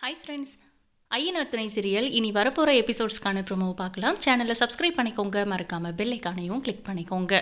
Hi friends Ayyanar துணை serial இனி வரப்போகிற எபிசோட்ஸ்க்கான ப்ரோமோவை பார்க்கலாம். சேனலை சப்ஸ்கிரைப் பண்ணிக்கோங்க. மறக்காமல் பெல் ஐக்கானையும் கிளிக் பண்ணிக்கோங்க.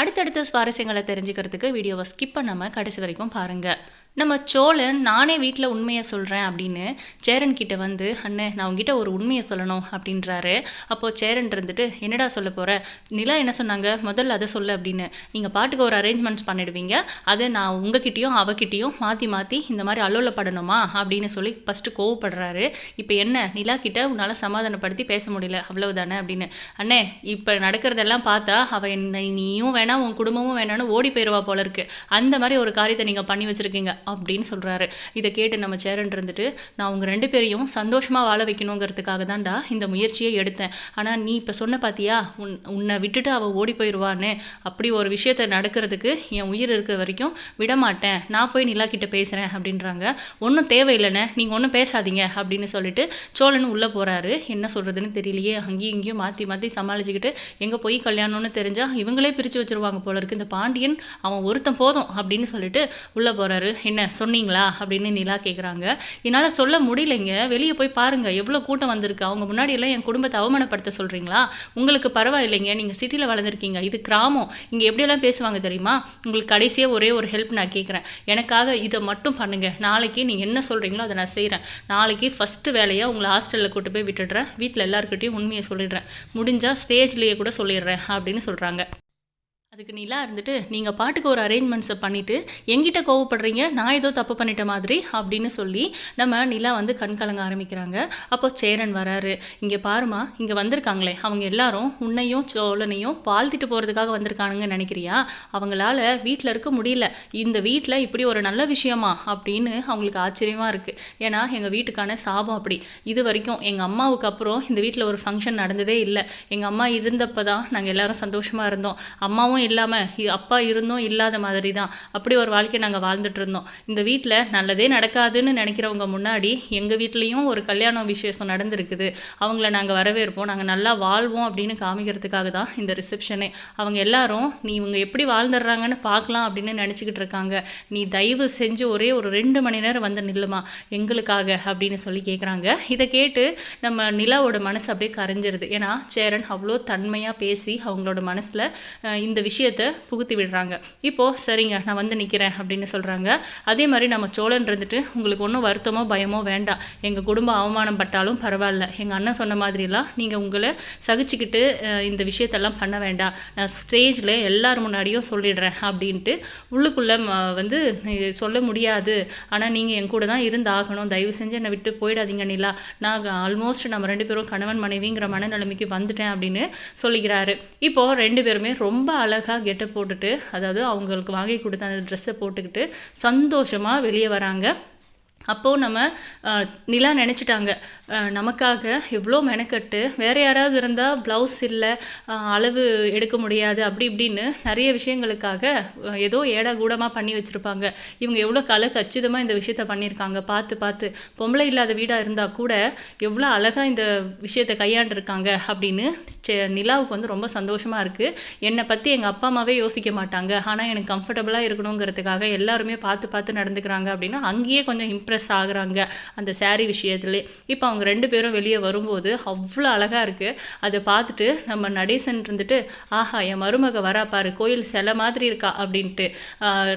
அடுத்தடுத்த சுவாரஸ்யங்களை தெரிஞ்சுக்கிறதுக்கு வீடியோவை ஸ்கிப் பண்ணாமல் கடைசி வரைக்கும் பாருங்கள் நம்ம சோழன் நானே வீட்டில் உண்மையை சொல்கிறேன் அப்படின்னு சேரன் கிட்ட வந்து அண்ணே நான் உங்ககிட்ட ஒரு உண்மையை சொல்லணும் அப்படின்றாரு. அப்போது சேரன் இருந்துட்டு என்னடா சொல்ல போகிற நிலா என்ன சொன்னாங்க? முதல்ல அதை சொல்லு அப்படின்னு. நீங்கள் பாட்டுக்கு ஒரு அரேஞ்ச்மெண்ட்ஸ் பண்ணிடுவீங்க. அதை நான் உங்ககிட்டயும் அவகிட்டயும் மாற்றி மாற்றி இந்த மாதிரி அல்லோல படணுமா? அப்படின்னு சொல்லி ஃபஸ்ட்டு கோவப்படுறாரு. இப்போ என்ன? நிலா கிட்ட உன்னால் சமாதானப்படுத்தி பேச முடியல. அவ்வளவுதானே? அப்படின்னு. அண்ணே இப்போ நடக்கிறதெல்லாம் பார்த்தா அவள் என்னை நீயும் வேணாம் உன் குடும்பமும் வேணான்னு ஓடி போயிடுவா போல இருக்கு. அந்த மாதிரி ஒரு காரியத்தை நீங்கள் பண்ணி வச்சுருக்கீங்க. அப்படின்னு சொல்கிறாரு இதை கேட்டு நம்ம சேரன் இருந்துட்டு நான் உங்கள் ரெண்டு பேரையும் சந்தோஷமாக வாழ வைக்கணுங்கிறதுக்காக தான்டா இந்த முயற்சியை எடுத்தேன். ஆனால் நீ இப்போ சொன்ன பார்த்தியா உன் உன்னை விட்டுட்டு அவள் ஓடி போயிடுவான்னு அப்படி ஒரு விஷயத்தை நடக்கிறதுக்கு என் உயிர் இருக்கிற வரைக்கும் விடமாட்டேன். நான் போய் நிலா கிட்ட பேசுகிறேன் அப்படின்றாங்க. ஒன்றும் தேவையில்லைண்ணே. நீங்கள் ஒன்றும் பேசாதீங்க அப்படின்னு சொல்லிட்டு சோழன் உள்ளே போகிறாரு என்ன சொல்கிறதுன்னு தெரியலையே. அங்கேயும் இங்கேயும் மாற்றி மாற்றி சமாளிச்சுக்கிட்டு எங்கே போய் கல்யாணம்னு தெரிஞ்சால் இவங்களே பிரித்து வச்சிருவாங்க போல இருக்கு. இந்த பாண்டியன் அவன் ஒருத்தன் போதும் அப்படின்னு சொல்லிட்டு உள்ளே போகிறாரு என்ன சொன்னீங்களா? அப்படின்னு நிலா கேட்குறாங்க என்னால் சொல்ல முடியலைங்க. வெளியே போய் பாருங்கள் எவ்வளோ கூட்டம் வந்திருக்கு. அவங்க முன்னாடியெல்லாம் என் குடும்பத்தை அவமானப்படுத்த சொல்கிறீங்களா உங்களுக்கு பரவாயில்லைங்க. நீங்கள் சிட்டியில் வளர்ந்துருக்கீங்க. இது கிராமம். இங்கே எப்படியெல்லாம் பேசுவாங்க தெரியுமா? உங்களுக்கு கடைசியாக ஒரே ஒரு ஹெல்ப் நான் கேட்குறேன் எனக்காக இதை மட்டும் பண்ணுங்கள் நாளைக்கு நீங்கள் என்ன சொல்கிறீங்களோ அதை நான் செய்கிறேன் நாளைக்கு ஃபஸ்ட்டு வேலையாக உங்களை ஹாஸ்டலில் கூட்டு போய் விட்டுடுறேன். வீட்டில் எல்லாருக்கிட்டையும் உண்மையை சொல்லிடுறேன். முடிஞ்சால் ஸ்டேஜ்லேயே கூட சொல்லிடுறேன் அப்படின்னு சொல்கிறாங்க அதுக்கு நிலா இருந்துட்டு நீங்கள் பாட்டுக்கு ஒரு அரேஞ்ச்மெண்ட்ஸை பண்ணிவிட்டு எங்கிட்ட கோவப்படுறீங்க நான் ஏதோ தப்பு பண்ணிட்ட மாதிரி அப்படின்னு சொல்லி நம்ம நிலா வந்து கண் கலங்க ஆரம்பிக்கிறாங்க. அப்போ சேரன் வராரு. இங்கே பாருமா இங்கே வந்திருக்காங்களே. அவங்க எல்லாரும் உன்னையும் சோழனையும் வாழ்த்திட்டு போகிறதுக்காக வந்திருக்கானுங்கன்னு நினைக்கிறியா? அவங்களால வீட்டில் இருக்க முடியல. இந்த வீட்டில் இப்படி ஒரு நல்ல விஷயமா? அப்படின்னு அவங்களுக்கு ஆச்சரியமாக இருக்குது ஏன்னா எங்கள் வீட்டுக்கான சாபம் அப்படி. இது வரைக்கும் எங்கள் அம்மாவுக்கு அப்புறம் இந்த வீட்டில் ஒரு ஃபங்க்ஷன் நடந்ததே இல்லை. எங்கள் அம்மா இருந்தப்போ தான் நாங்கள் எல்லோரும் சந்தோஷமாக இருந்தோம். அம்மாவும் இல்லாமல் அப்பா இருந்தும் இல்லாத மாதிரி தான் அப்படி ஒரு வாழ்க்கையை நாங்கள் வாழ்ந்துட்டு இருந்தோம். இந்த வீட்டில் நல்லதே நடக்காதுன்னு நினைக்கிறவங்க முன்னாடி எங்கள் வீட்லேயும் ஒரு கல்யாண விசேஷம் நடந்திருக்குது. அவங்கள நாங்கள் வரவேற்போம். நாங்கள் நல்லா வாழ்வோம் அப்படின்னு காமிக்கிறதுக்காக தான் இந்த ரிசப்ஷனே. அவங்க எல்லாரும் நீ இவங்க எப்படி வாழ்ந்துடுறாங்கன்னு பார்க்கலாம் அப்படின்னு நினச்சிக்கிட்டு இருக்காங்க. நீ தயவு செஞ்சு ஒரே ஒரு ரெண்டு மணி நேரம் வந்து நில்லுமா எங்களுக்காக அப்படின்னு சொல்லி கேட்குறாங்க இதை கேட்டு நம்ம நிலாவோட மனசு அப்படியே கரைஞ்சிருது. ஏன்னா சேரன் அவ்வளோ தன்மையாக பேசி அவங்களோட மனசில் இந்த விஷயத்தை புகுத்தி விடுறாங்க. இப்போது சரிங்க நான் வந்து நிற்கிறேன் அப்படின்னு சொல்கிறாங்க அதே மாதிரி நம்ம சோழன் இருந்துட்டு உங்களுக்கு ஒன்றும் வருத்தமோ பயமோ வேண்டாம். எங்கள் குடும்பம் அவமானம் பட்டாலும் பரவாயில்ல. எங்கள் அண்ணன் சொன்ன மாதிரிலாம் நீங்கள் உங்களை சகிச்சுக்கிட்டு இந்த விஷயத்தெல்லாம் பண்ண வேண்டாம். நான் ஸ்டேஜில் எல்லார் முன்னாடியும் சொல்லிடுறேன் அப்படின்ட்டு உள்ளுக்குள்ளே வந்து சொல்ல முடியாது. ஆனால் நீங்கள் என் கூட தான் இருந்து ஆகணும் தயவு செஞ்சு என்னை விட்டு போயிடாதீங்க நிலா. நான் ஆல்மோஸ்ட் நம்ம ரெண்டு பேரும் கணவன் மனைவிங்கிற மனநிலைமைக்கு வந்துட்டேன் அப்படின்னு சொல்லிக்கிறாரு. இப்போது ரெண்டு பேருமே ரொம்ப அழகாக கெட்ட போட்டுட்டு அதாவது அவங்களுக்கு வாங்கி கொடுத்த அந்த ட்ரெஸ்ஸை போட்டுக்கிட்டு சந்தோஷமாக வெளியே வராங்க. அப்போது நம்ம நிலா நினச்சிட்டாங்க. நமக்காக எவ்வளோ மெனக்கட்டு வேறு யாராவது இருந்தால் ப்ளவுஸ் இல்லை அளவு எடுக்க முடியாது அப்படி இப்படின்னு நிறைய விஷயங்களுக்காக ஏதோ ஏடா கூடமாக பண்ணி வச்சுருப்பாங்க. இவங்க எவ்வளோ கலை கச்சிதமாக இந்த விஷயத்த பண்ணியிருக்காங்க பார்த்து பார்த்து. பொம்பளை இல்லாத வீடாக இருந்தால் கூட எவ்வளோ அழகாக இந்த விஷயத்தை கையாண்டிருக்காங்க அப்படின்னு செ- நிலாவுக்கு வந்து ரொம்ப சந்தோஷமாக இருக்குது என்னை பற்றி எங்கள் அப்பா அம்மாவே யோசிக்க மாட்டாங்க. ஆனால் எனக்கு கம்ஃபர்டபுளாக இருக்கணுங்கிறதுக்காக எல்லாருமே பார்த்து பார்த்து நடந்துக்கிறாங்க அப்படின்னா அங்கேயே கொஞ்சம் இம்ப்ரெஸ் ஆகுறாங்க அந்த சாரீ விஷயத்துலேயே இப்போ அவங்க ரெண்டு பேரும் வெளியே வரும்போது அவ்வளோ அழகாக இருக்குது அதை பார்த்துட்டு நம்ம நடேசன் இருந்துட்டு ஆஹா என் மருமக வராப்பாரு கோயில் சிலை மாதிரி இருக்கா? அப்படின்ட்டு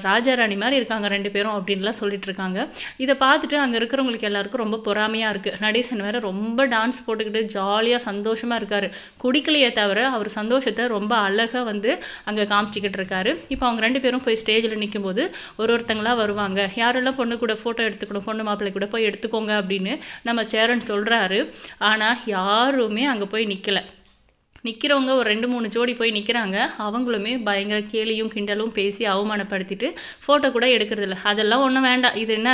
ராஜாராணி மாதிரி இருக்காங்க ரெண்டு பேரும் அப்படின்லாம் சொல்லிட்டு இருக்காங்க. இதை பார்த்துட்டு அங்கே இருக்கிறவங்களுக்கு எல்லாருக்கும் ரொம்ப பொறாமையாக இருக்குது நடேசன் வேற ரொம்ப டான்ஸ் போட்டுக்கிட்டு ஜாலியாக சந்தோஷமாக இருக்கார். குடிக்கலையே தவிர அவர் சந்தோஷத்தை ரொம்ப அழகாக வந்து அங்கே காமிச்சிக்கிட்டு இருக்காரு. இப்போ அவங்க ரெண்டு பேரும் போய் ஸ்டேஜில் நிற்கும்போது ஒரு ஒருத்தங்களாக வருவாங்க. யாரெல்லாம் பொண்ணு கூட ஃபோட்டோ எடுத்துக்கணும் பொண்ணு மாப்பிள்ளை கூட போய் எடுத்துக்கோங்க அப்படின்னு நம்ம சேரன் சொல்கிறாரு ஆனால் யாருமே அங்கே போய் நிற்கலை நிற்கிறவங்க ஒரு ரெண்டு மூணு ஜோடி போய் நிற்கிறாங்க அவங்களுமே பயங்கர கேலியும் கிண்டலும் பேசி அவமானப்படுத்திட்டு ஃபோட்டோ கூட எடுக்கிறதில்ல. அதெல்லாம் ஒன்றும் வேண்டாம். இது என்ன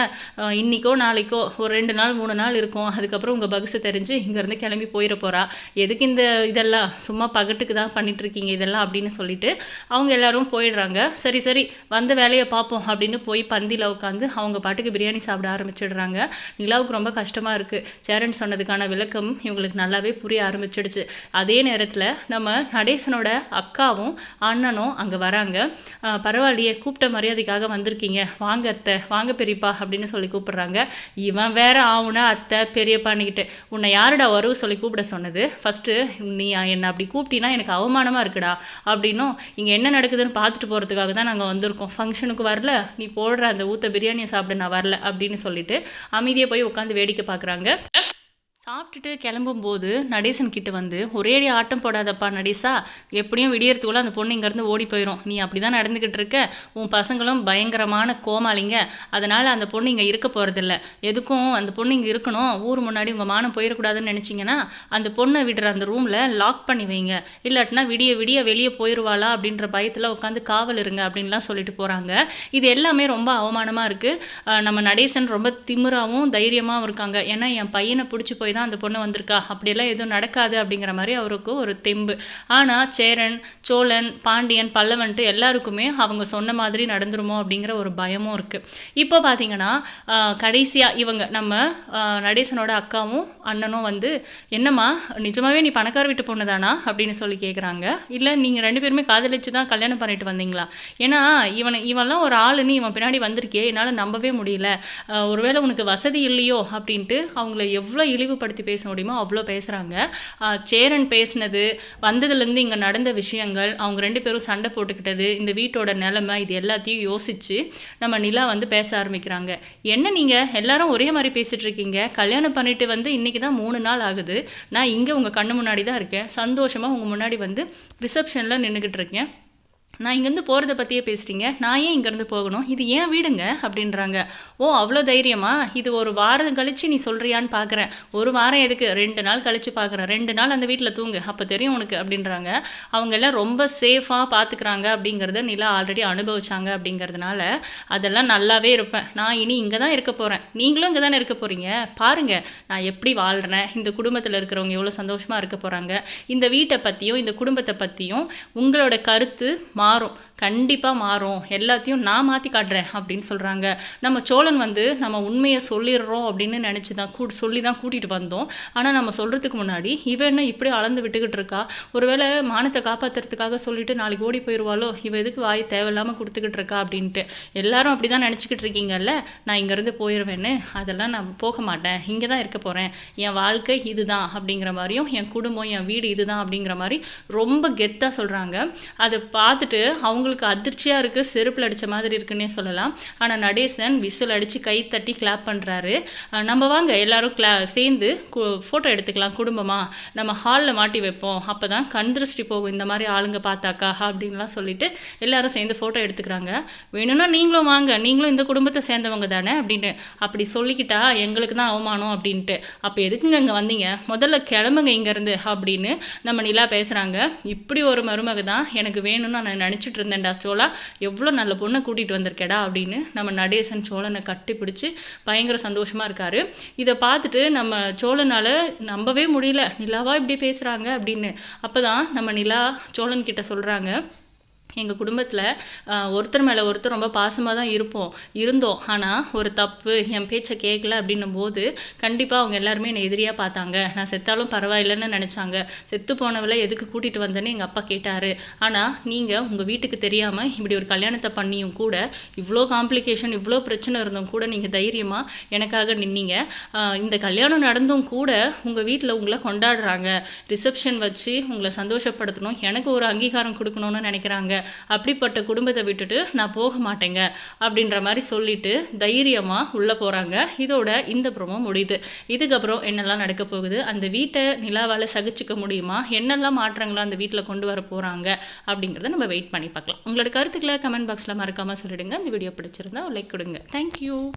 இன்றைக்கோ நாளைக்கோ ஒரு ரெண்டு நாள் மூணு நாள் இருக்கும். அதுக்கப்புறம் உங்கள் பக்ஸு தெரிஞ்சு இங்கேருந்து கிளம்பி போயிட போகிறா எதுக்கு இந்த இதெல்லாம்? சும்மா பகட்டுக்கு தான் பண்ணிகிட்ருக்கீங்க இருக்கீங்க இதெல்லாம் அப்படின்னு சொல்லிட்டு அவங்க எல்லாரும் போயிடுறாங்க. சரி சரி வந்த வேலையை பார்ப்போம் அப்படின்னு போய் பந்தியில் உட்காந்து அவங்க பாட்டுக்கு பிரியாணி சாப்பிட ஆரம்பிச்சிடுறாங்க. நிலாவுக்கு ரொம்ப கஷ்டமாக இருக்குது சேரன் சொன்னதுக்கான விளக்கம் இவங்களுக்கு நல்லாவே புரிய ஆரம்பிச்சிடுச்சு. அதே நேரத்தில் குடும்பத்தில் நம்ம நடேசனோட அக்காவும் அண்ணனும் அங்கே வராங்க. பரவாயில்லையே கூப்பிட்ட மரியாதைக்காக வந்திருக்கீங்க. வாங்க அத்தை வாங்க பெரியப்பா அப்படின்னு சொல்லி கூப்பிடுறாங்க. இவன் வேற ஆவுனா அத்தை பெரியப்பான்னுக்கிட்டு உன்னை யாருடா வரவு சொல்லி கூப்பிட சொன்னது? ஃபஸ்ட்டு நீ என்னை அப்படி கூப்பிட்டீங்கன்னா எனக்கு அவமானமாக இருக்குடா அப்படின்னும். இங்கே என்ன நடக்குதுன்னு பார்த்துட்டு போகிறதுக்காக தான் நாங்கள் வந்திருக்கோம். ஃபங்க்ஷனுக்கு வரல. நீ போடுற அந்த ஊத்த பிரியாணியை சாப்பிட நான் வரல அப்படின்னு சொல்லிட்டு அமைதியாக போய் உட்காந்து வேடிக்கை பார்க்குறாங்க. சாப்பிட்டுட்டு கிளம்பும்போது நடேசன் கிட்ட வந்து ஒரேடி ஆட்டம் போடாதப்பா நடேசா எப்படியும் விடியறதுக்குள்ள அந்த பொண்ணு இங்கேருந்து ஓடி போயிடும் நீ அப்படி தான் நடந்துக்கிட்டு இருக்க. உன் பசங்களும் பயங்கரமான கோமாளிங்க. அதனால் அந்த பொண்ணு இங்கே இருக்க போகிறதில்ல எதுக்கும் அந்த பொண்ணு இங்கே இருக்கணும். ஊர் முன்னாடி உங்கள் மானம் போயிடக்கூடாதுன்னு நினச்சிங்கன்னா அந்த பொண்ணை விடுற அந்த ரூமில் லாக் பண்ணி வைங்க. இல்லாட்டினா விடிய விடிய வெளியே போயிடுவாளா அப்படின்ற பயத்தில் உட்காந்து காவல் இருங்க அப்படின்லாம் சொல்லிட்டு போகிறாங்க இது எல்லாமே ரொம்ப அவமானமாக இருக்குது நம்ம நடேசன் ரொம்ப திமிராகவும் தைரியமாகவும் இருக்காங்க. ஏன்னா என் பையனை பிடிச்சி போய் தான் அந்த பொண்ணு வந்திருக்கா? அப்படியெல்லாம் எதுவும் நடக்காது அப்படிங்கிற மாதிரி அவருக்கு ஒரு தெம்பு. ஆனால் சேரன் சோழன் பாண்டியன் பல்லவன்ட்டு எல்லாருக்குமே அவங்க சொன்ன மாதிரி நடந்துருமோ அப்படிங்கிற ஒரு பயமும் இருக்குது இப்போ பார்த்தீங்கன்னா கடைசியாக இவங்க நம்ம நடேசனோட அக்காவும் அண்ணனும் வந்து என்னம்மா நிஜமாகவே நீ பணக்கார வீட்டு பொண்ணு தானா? அப்படின்னு சொல்லி கேட்குறாங்க இல்லை நீங்கள் ரெண்டு பேருமே காதலிச்சு தான் கல்யாணம் பண்ணிட்டு வந்தீங்களா? ஏன்னா இவனை இவன்லாம் ஒரு ஆளுன்னு இவன் பின்னாடி வந்திருக்கே என்னால் நம்பவே முடியல. ஒருவேளை உனக்கு வசதி இல்லையோ அப்படின்ட்டு அவங்கள எவ்வளோ இழிவு இழிவுபடுத்தி பேச முடியுமோ அவ்வளோ பேசுகிறாங்க சேரன் பேசினது வந்ததுலேருந்து இங்கே நடந்த விஷயங்கள் அவங்க ரெண்டு பேரும் சண்டை போட்டுக்கிட்டது இந்த வீட்டோட நிலமை இது எல்லாத்தையும் யோசித்து நம்ம நிலா வந்து பேச ஆரம்பிக்கிறாங்க. என்ன நீங்கள் எல்லாரும் ஒரே மாதிரி பேசிகிட்ருக்கீங்க இருக்கீங்க. கல்யாணம் பண்ணிட்டு வந்து இன்றைக்கி தான் மூணு நாள் ஆகுது. நான் இங்கே உங்கள் கண்ணு முன்னாடி தான் இருக்கேன். சந்தோஷமாக உங்கள் முன்னாடி வந்து ரிசப்ஷனில் நின்றுக்கிட்டு இருக்கேன். நான் இங்கேருந்து போகிறத பற்றியே பேசுகிறீங்க நான் ஏன் இங்கேருந்து போகணும்? இது ஏன் வீடுங்க? அப்படின்றாங்க. ஓ அவ்வளோ தைரியமா? இது ஒரு வாரம் கழித்து நீ சொல்கிறியான்னு பார்க்குறேன் ஒரு வாரம் எதுக்கு? ரெண்டு நாள் கழித்து பார்க்குறேன் ரெண்டு நாள் அந்த வீட்டில் தூங்கு. அப்போ தெரியும் உனக்கு அப்படின்றாங்க. அவங்க எல்லாம் ரொம்ப சேஃபாக பார்த்துக்கிறாங்க அப்படிங்கிறத நிலா ஆல்ரெடி அனுபவிச்சாங்க அப்படிங்கிறதுனால அதெல்லாம் நல்லாவே இருப்பேன். நான் இனி இங்கே தான் இருக்க போகிறேன் நீங்களும் இங்கே தானே இருக்க போகிறீங்க பாருங்கள் நான் எப்படி வாழ்கிறேன் இந்த குடும்பத்தில் இருக்கிறவங்க எவ்வளோ சந்தோஷமாக இருக்க போகிறாங்க இந்த வீட்டை பற்றியும் இந்த குடும்பத்தை பற்றியும் உங்களோட கருத்து மாறும். கண்டிப்பாக மாறும். எல்லாத்தையும் நான் மாற்றி காட்டுறேன் அப்படின்னு சொல்கிறாங்க நம்ம சோழன் வந்து நம்ம உண்மையை சொல்லிடுறோம் அப்படின்னு நினச்சி தான் கூ சொல்லி தான் கூட்டிகிட்டு வந்தோம். ஆனால் நம்ம சொல்கிறதுக்கு முன்னாடி இவ என்ன இப்படி அளந்து விட்டுக்கிட்டு இருக்கா? ஒருவேளை மானத்தை காப்பாற்றுறதுக்காக சொல்லிட்டு நாளைக்கு ஓடி போயிடுவாளோ இவ எதுக்கு வாய் தேவையில்லாமல் கொடுத்துக்கிட்டு இருக்கா அப்படின்ட்டு. எல்லாரும் அப்படி தான் நினச்சிக்கிட்டு இருக்கீங்கல்ல? நான் இங்கேருந்து போயிடுவேன்னு அதெல்லாம் நான் போக மாட்டேன். இங்கே தான் இருக்க போகிறேன் என் வாழ்க்கை இதுதான் அப்படிங்கிற மாதிரியும் என் குடும்பம் என் வீடு இதுதான் அப்படிங்கிற மாதிரி ரொம்ப கெத்தாக சொல்கிறாங்க அதை பார்த்துட்டு அவங்களுக்கு அதிர்ச்சியாக இருக்குது செருப்பில் அடித்த மாதிரி இருக்குன்னே சொல்லலாம். ஆனால் நடேசன் விசில் அடித்து கை தட்டி கிளாப் பண்ணுறாரு நம்ம வாங்க எல்லாரும் கிளா சேர்ந்து ஃபோட்டோ எடுத்துக்கலாம் குடும்பமாக நம்ம ஹாலில் மாட்டி வைப்போம். அப்போ தான் கண் திருஷ்டி போகும் இந்த மாதிரி ஆளுங்க பார்த்தாக்கா அப்படின்லாம் சொல்லிட்டு எல்லாரும் சேர்ந்து ஃபோட்டோ எடுத்துக்கிறாங்க. வேணும்னா நீங்களும் வாங்க நீங்களும் இந்த குடும்பத்தை சேர்ந்தவங்க தானே அப்படின்னு அப்படி சொல்லிக்கிட்டா எங்களுக்கு தான் அவமானம் அப்படின்ட்டு. அப்போ எதுக்குங்க இங்கே வந்தீங்க? முதல்ல கிளம்புங்க இங்கேருந்து அப்படின்னு நம்ம நிலா பேசுகிறாங்க இப்படி ஒரு மருமக தான் எனக்கு வேணும்னு நான் நினச்சிட்டு இருந்தேன்டா சோழா. எவ்வளோ நல்ல பொண்ணை கூட்டிகிட்டு வந்திருக்கேடா அப்படின்னு நம்ம நடேசன் சோழனை கட்டி பிடிச்சி பயங்கர சந்தோஷமாக இருக்காரு. இதை பார்த்துட்டு நம்ம சோழனால் நம்பவே முடியல. நிலாவா இப்படி பேசுகிறாங்க அப்படின்னு. அப்போ தான் நம்ம நிலா சோழன் கிட்ட சொல்கிறாங்க எங்கள் குடும்பத்தில் ஒருத்தர் மேலே ஒருத்தர் ரொம்ப பாசமாக தான் இருப்போம். இருந்தோம். ஆனால் ஒரு தப்பு என் பேச்சை கேட்கல அப்படின்னும் போது கண்டிப்பாக அவங்க எல்லாருமே என்னை எதிரியாக பார்த்தாங்க. நான் செத்தாலும் பரவாயில்லைன்னு நினச்சாங்க. செத்து போனவளை எதுக்கு கூட்டிகிட்டு வந்தேன்னு எங்கள் அப்பா கேட்டார். ஆனால் நீங்கள் உங்கள் வீட்டுக்கு தெரியாமல் இப்படி ஒரு கல்யாணத்தை பண்ணியும் கூட இவ்வளோ காம்ப்ளிகேஷன் இவ்வளோ பிரச்சனை இருந்தும் கூட நீங்கள் தைரியமாக எனக்காக நின்னீங்க. இந்த கல்யாணம் நடந்தும் கூட உங்கள் வீட்டில் உங்களை கொண்டாடுறாங்க. ரிசப்ஷன் வச்சு உங்களை சந்தோஷப்படுத்தணும். எனக்கு ஒரு அங்கீகாரம் கொடுக்கணும்னு நினைக்கிறாங்க. அப்படிப்பட்ட குடும்பத்தை விட்டுட்டு நான் போக மாட்டேங்க அப்படின்ற மாதிரி சொல்லிட்டு தைரியமாக உள்ளே போகிறாங்க இதோட இந்த ப்ரோமோ முடியுது. இதுக்கப்புறம் என்னெல்லாம் நடக்க போகுது? அந்த வீட்டை நிலாவால் சகிச்சுக்க முடியுமா? என்னெல்லாம் மாற்றங்களும் அந்த வீட்டில் கொண்டு வர போகிறாங்க அப்படிங்கிறத நம்ம வெயிட் பண்ணி பார்க்கலாம். உங்களோட கருத்துக்களை கமெண்ட் பாக்ஸில் மறக்காமல் சொல்லிடுங்க. இந்த வீடியோ பிடிச்சிருந்தா லைக் கொடுங்க. தேங்க்யூ